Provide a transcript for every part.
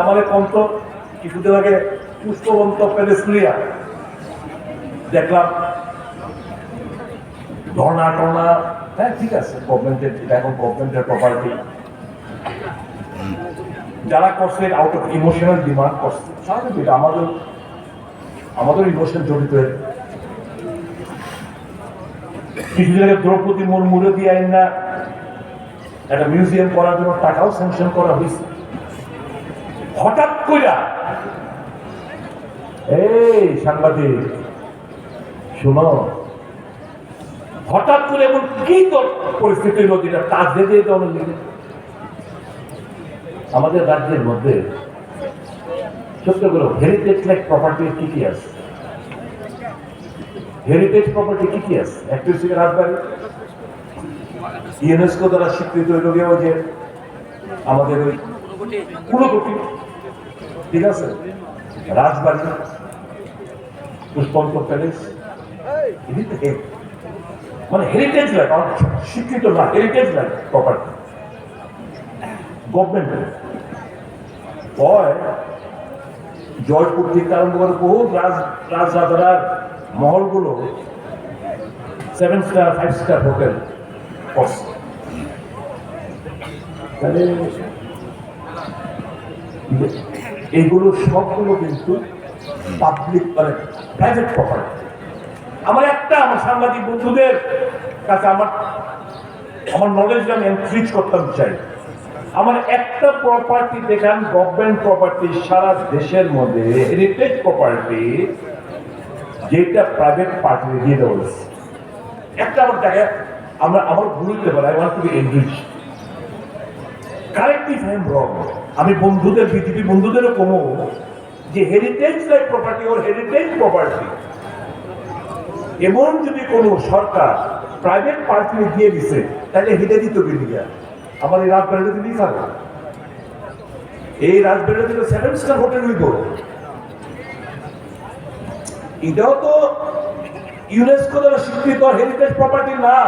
আমাদের কন্ত কিছুদিন আগে পুষ্পবন্ত প্যালেসলিয়া দেখলাম, ধর্ণা টর্না হ্যাঁ ঠিক আছে গভর্নমেন্টের এটা এখন গভর্নমেন্টের প্রপার্টি যারা করছে আউট অফ ইমোশনাল ডিমান্ড করছে। স্বাভাবিক আমাদের আমাদের ইমোশন জড়িত কিছু জায়গায় দ্রৌপদী মুর্মুরে দিয়ে আইন না, একটা মিউজিয়াম করার জন্য টাকাও স্যাংশন করা হয়েছে। হঠাৎ কইরা। এই সাংবাদিক, শোনো। হঠাৎ করে এমন কি পরিস্থিতি যেটা তার দিতে অনেক আমাদের রাজ্যের মধ্যে সত্য করে হেরিটেজ লাইক প্রপার্টি কি কি আছে? হেরিটেজ প্রপার্টি কি কি আছে? একটা হচ্ছে রাজবাড়ি ইউনেস্কো দ্বারা স্বীকৃত হইল যে আমাদের ওই কুলকটি ঠিক আছে? রাজবাড়ি পুষ্পন্ত প্যালেস। মানে হেরিটেজ লাইক স্বীকৃত না হেরিটেজ লাইক প্রপার্টি গভর্নমেন্টের হয় জয়পুর থেকে আরম্ভ করে বহু রাজ, রাজরাজার মহলগুলো seven star five star hotel করছে তাহলে এইগুলো সবগুলো কিন্তু পাবলিক মানে প্রাইভেট প্রপার্টি আমার একটা, আমার সাংবাদিক বন্ধুদের কাছে আমার আমার নলেজ আমি এনক্রিজ করতাম চাই। আমার একটা প্রপার্টি দেখান গভর্নমেন্ট প্রপার্টি সারা দেশের মধ্যে হেরিটেজ প্রপার্টি যেটা প্রাইভেট পার্টি দিয়ে দেওয়া একটা আমার দেখা আমরা, আমার ভুল হতে পারে আই ওয়ান্ট রং আমি বন্ধুদের বিজেপি বন্ধুদেরও কমো যে হেরিটেজ লাইক প্রপার্টি ওর হেরিটেজ প্রপার্টি এমন যদি কোনো সরকার প্রাইভেট পার্টি দিয়ে দিছে, তাহলে হিটে দিত বিলিয়া আমার এই রাজবাড়িতে দিতেই থাকবে এই রাজবাড়িতে তো সেভেন স্টার হোটেল হইব। এটাও তো ইউনেস্কো দ্বারা স্বীকৃত হেরিটেজ প্রপার্টি না।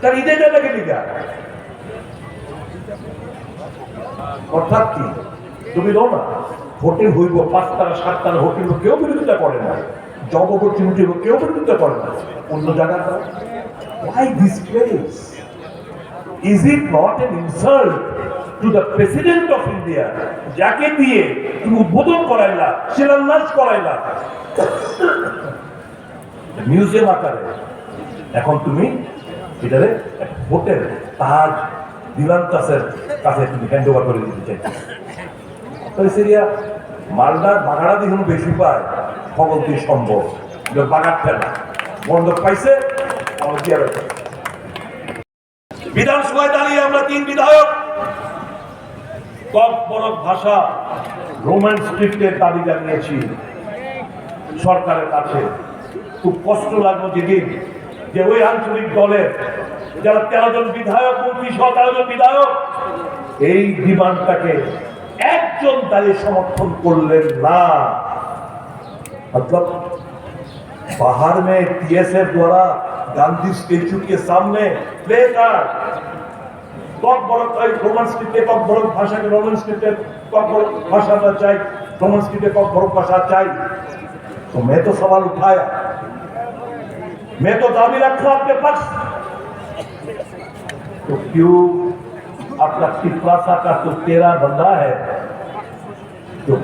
তার ঈদে যাবে কে দিকা অর্থাৎ কি? তুমি দাও না। হোটেল হইব পাঁচতারা সাততারা হোটেল হইব, কেউ বিরোধিতা করে না। অপরচুনিটি হইব, কেউ বিরোধিতা করে না। অন্য জায়গা Why this place? Is it not an insult to the President of? যাকে দিয়ে তুমি উদ্বোধন করাইলা শিলান্যাস করাইলা। মিউজিয়াম আকারে। এখন তুমি এটারে হোটেল, তাজ দিলান্তাসের কাছে তুমি হ্যান্ড ওভার করে দিতে চাইছো। তাহলে সিরিয়া, মালদার বাগাড়া দেখুন বেশি পায়, খবর দিয়ে সম্ভব। বাগার ফেলা বন্ধ পাইছে বিধানসভায় দাঁড়িয়ে আমরা তিন বিধায়ক, কম বড় ভাষা রোমান স্ক্রিপ্টের দাবি জানিয়েছি। সরকারের কাছে। খুব কষ্ট লাগল যেদিন যে ওই আঞ্চলিক দলের যারা তেরো জন বিধায়ক মন্ত্রী সহ তেরো জন বিধায়ক এই ডিমান্ডটাকে একজন দাঁড়িয়ে সমর্থন করলেন না मतलब बाहर में टीएसएफ द्वारा गांधी स्टेचू के सामने प्ले कार्ड তক বড় চাই রোমান স্ক্রিপ্টে তক বড় ভাষাকে রোমান স্ক্রিপ্টে তক বড় भाषा চাই रोमन स्क्रिप्ट तक बड़ो भाषा चाहिए तो मैं तो सवाल उठाया मैं तो दावी रखा आपके पक्ष तो क्यों आपका पिपलासा का तो तेरा बंदा है, जो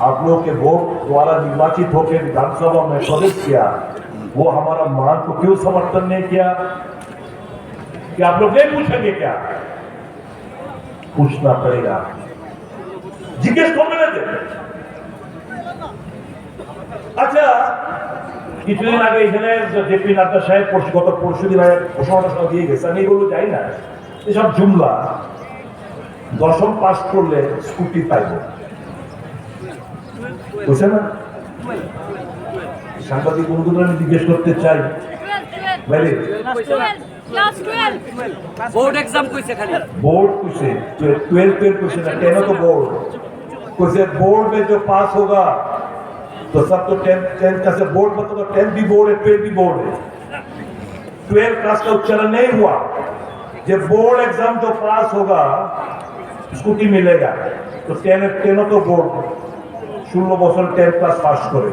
आप लोगों के वोट द्वारा निर्वाचित होकर विधानसभा में प्रवेश किया, वो हमारा मान को क्यों समर्थन नहीं किया? कि आप लोग नहीं पूछेंगे क्या? पूछना पड़ेगा। जिज्ञेस कौन अच्छा কিছুদিন আগে এখানে জেপি নাড্ডা সাহেব পরশু গত পরশু দিন আগে ঘোষণা দিয়ে গেছে আমি এগুলো যাই না এসব জুমলা দশম পাস করলে স্কুটি পাইব বুঝছে না সাংবাদিক বন্ধুদের আমি জিজ্ঞেস করতে চাই বাইরে ক্লাস 12 बोर्ड एग्जाम কইছে খালি बोर्ड कुछ है ट्वेल्थ ट्वेल्थ क्वेश्चन है टेन तो बोर्ड कुछ है बोर्ड में जो पास होगा तो सब तो टेंथ टेंथ का से बोर्ड मतलब तो टेंथ भी बोर्ड है ट्वेल्थ भी बोर्ड है ट्वेल्थ क्लास का उच्चारण नहीं हुआ যে बोर्ड एग्जाम जो पास होगा স্কুটি মিলেগা তো টেনের টেনও তো বোর্ড ষোলো বছর টেন ক্লাস পাস করে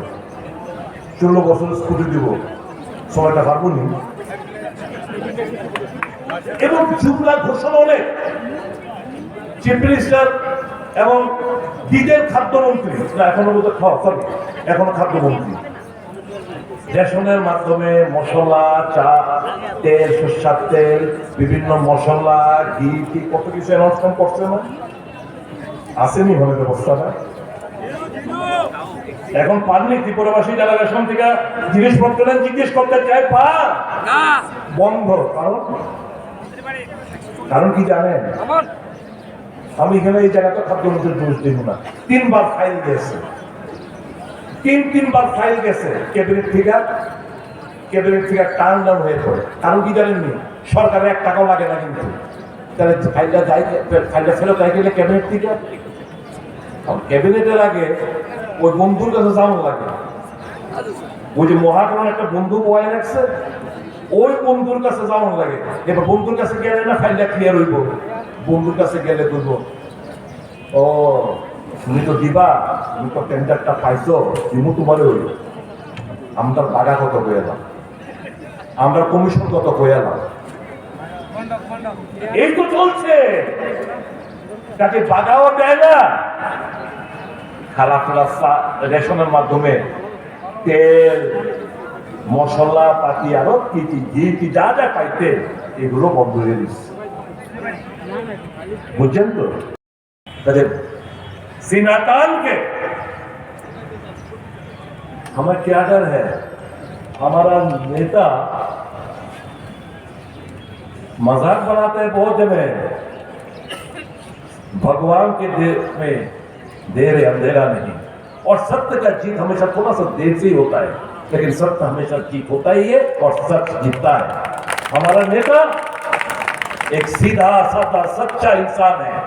ষোলো বছর স্কুটি দিব সময়টা পারবো নি এবং জুমলা ঘোষণা অনেক চিফ মিনিস্টার এবং দিদের খাদ্যমন্ত্রী না এখনও বোধ সরি এখনও খাদ্যমন্ত্রী। রেশনের মাধ্যমে মশলা চা তেল সুস্বাদ তেল বিভিন্ন মশলা ঘি টি কত কিছু অ্যানাউন্সমেন্ট করছে না? আসেনি হবে ব্যবস্থাটা এখন পাননি ত্রিপুরাবাসী যারা রেশন থেকে জিনিসপত্র নেন জিজ্ঞেস করতে চায় পা! বন্ধ কারণ? কারণ কি জানেন? আমি এখানে এই জায়গাটা খাদ্যমন্ত্রীর দোষ দিব না। তিনবার ফাইল গেছে তিন, তিনবার ফাইল গেছে ক্যাবিনেট থেকে ক্যাবিনেট থেকে টার্ন ডাউন হয়ে পড়ে। কারণ কি জানেননি সরকারের এক টাকাও লাগে না কিন্তু। তাহলে ফাইলটা যাই ফাইলটা ফেরত গেলে ক্যাবিনেট ক্যাবিনেটের আগে ওই বন্ধুর কাছে যাওয়া লাগে। ওই যে মহাকরণ একটা বন্ধু বয়ে রাখছে, ওই বন্ধুর কাছে যাওয়ার লাগে। এবার বন্ধুর কাছে গেলে না ফাইলটা ক্লিয়ার হইব। বন্ধুর কাছে গেলে বলব, ও, তুমি তো দিবা, তুমি তো টেন্ডারটা পাইছো, দিমু তোমার হইল আমরা বাগা কত হয়ে এলাম। আমরা কমিশন কত হয়ে এলাম। এই তো চলছে। তাকে বাগাও দেয় না। খারাপ রাস্তা রেশনের মাধ্যমে তেল, মশলা, পাতি, আরও কি কি ঘি কি যা যা পাইতে, এগুলো বন্ধ হয়ে দিচ্ছে বুঝছেন তো তাদের सिनातान के हमें क्या डर है हमारा नेता मजाक बनाते हैं बहुत जगह भगवान के देश में देर है अंधेरा नहीं और सत्य का जीत हमेशा थोड़ा सा देर से ही होता है लेकिन सत्य हमेशा जीत होता ही है और सच जीतता है हमारा नेता एक सीधा साधा सच्चा इंसान है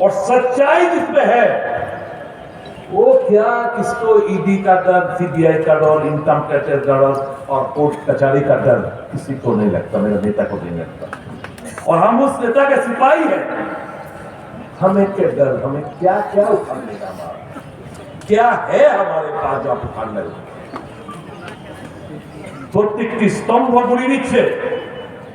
और सच्चाई जिसमें है वो क्या किसको ईडी का डर सीबीआई का डर इनकम टैक्स का डर और कोर्ट कचहरी का डर किसी को नहीं लगता मेरे नेता को नहीं लगता और हम उस नेता के सिपाही हैं हमें क्या डर हमें क्या क्या उखाड़ लेगा हमारा क्या है हमारे पास जो आप उखाड़ लेगा প্রত্যেকটি স্তম্ভ গড়িয়ে দিচ্ছে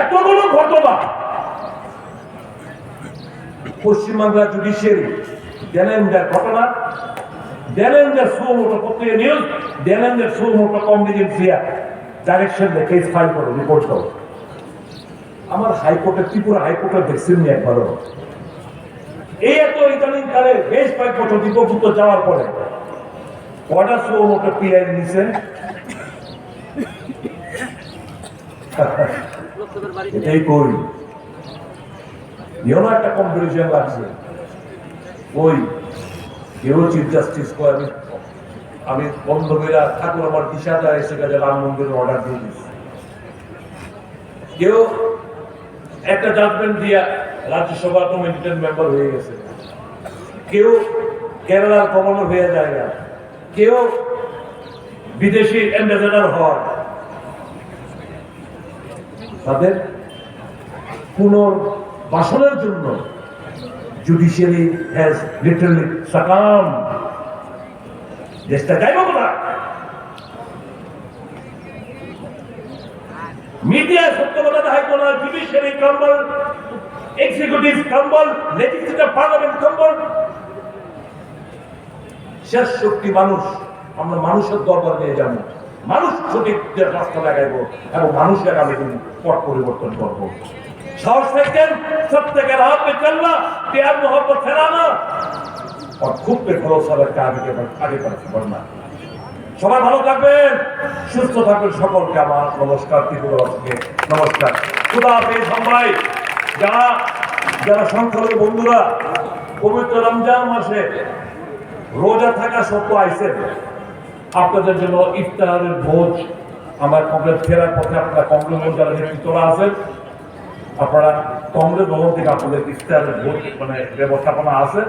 এতগুলো ঘটনা। পশ্চিমবাংলা জুডিশিয়ারি দেলেন্দ্রের ঘটনা দেলেন্দ্রের সুমোটো প্রত্যেক নিউজ দেলেন্দ্রের সুমোটো কম্বিনেন্সিয়া ডাইরেকশন দেখে ফাইল করো রিপোর্ট করো। আমার হাইকোর্টে, ত্রিপুরা হাইকোর্টে দেখছেন একবারও। এই এত ইদানিং কালে বেশ কয়েক বছর দীপভূত যাওয়ার পরে কটা সুমোটো পিআই বাড়ি এটাই করি। এও একটা কম্পিটিশন লাগছে ওই কেউ চিফ জাস্টিস কয়, আমি আমি বন্ধ করে ঠাকুর আমার দিশা দেয় এসে গেছে, রাম মন্দিরের অর্ডার দিয়ে দিচ্ছি কেউ একটা জাজমেন্ট দিয়া রাজ্যসভা কমিটির মেম্বার হয়ে গেছে। কেউ কেরালার গভর্নর হয়ে যায় না। কেউ বিদেশি অ্যাম্বাসেডার হয় তাদের পুনর্বাসনের জন্য জুডিশিয়ারি হ্যাজ লিটারালি সাকাম দেশটা যাইব কোথায়? মিডিয়া সত্য কথা দেখাইতো না জুডিশিয়ারি কম্বল এক্সিকিউটিভ কম্বল লেজিসলেটিভ পার্লামেন্ট কম্বল শেষ শক্তি মানুষ, আমরা মানুষের দরবার নিয়ে যাব। মানুষ সঠিক যে রাস্তা দেখাইব এবং মানুষের আমি পথ পরিবর্তন করবো साहस लेकर सत्य के राह पे चलना प्यार मोहब्बत फैलाना और खुद पे भरोसा रखकर आगे के बढ़- आगे बढ़ बढ़ना সবাই ভালো থাকবেন সুস্থ থাকবেন সকলকে আমার নমস্কার ত্রিপুরা নমস্কার খুদা হাফেজ ভাই যারা যারা সংখ্যালঘু বন্ধুরা পবিত্র রমজান মাসে রোজা থাকা সত্ত্বেও আইসেন আপনাদের জন্য ইফতারের ভোজ, আমার কংগ্রেস ফেরার পথে আপনারা কংগ্রেস যারা নেতৃত্বরা আছেন, আপনারা কংগ্রেস ভবন থেকে আপনাদের ইফতারের ভোজ মানে ব্যবস্থাপনা আছে,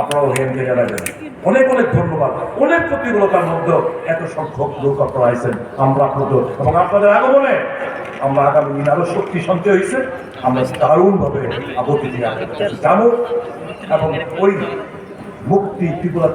আপনারা ওখান থেকে রাখবেন। অনেক অনেক ধন্যবাদ। অনেক প্রতিকূলতার মধ্যেও এত সংখ্যক লোক আপনারা আইসেন আমরা আপনাদের, এবং আপনাদের আগমনে আমরা আগামী দিন আরও শক্তি সঞ্চয় হয়েছে আমরা দারুণভাবে আপত্তি জানো এবং ওই মুক্তি ত্রিপুরা